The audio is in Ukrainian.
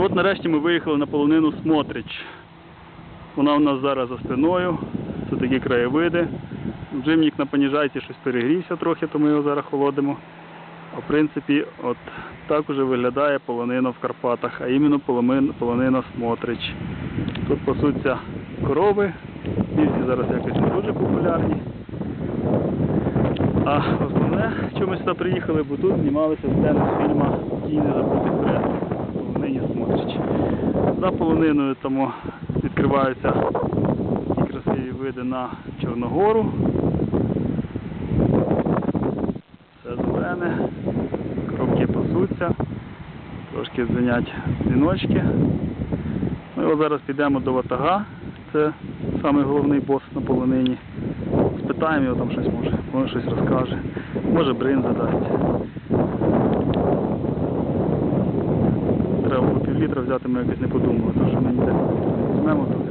От нарешті ми виїхали на полонину Смотрич. Вона у нас зараз за спиною. Це такі краєвиди. Джимнік на поніжайці щось перегрівся трохи, то ми його зараз холодимо. А в принципі, от так уже виглядає полонина в Карпатах, а іменно полонина Смотрич. Тут пасуться корови, вівці зараз якось не дуже популярні. А основне, чому ми сюди приїхали, бо тут знімалися сцени з фільму Тій не забути. За полониною тому відкриваються такі красиві види на Чорногору. Все зелене, коробки пасуться, трошки дзвенять дзвіночки. І от зараз підемо до Ватага, це самий головний бос на полонині. Спитаємо його там щось може, може щось розкаже, може бринза дасть. Літра взяти, ми якось не подумали, тому що ми ніде візьмемо тут.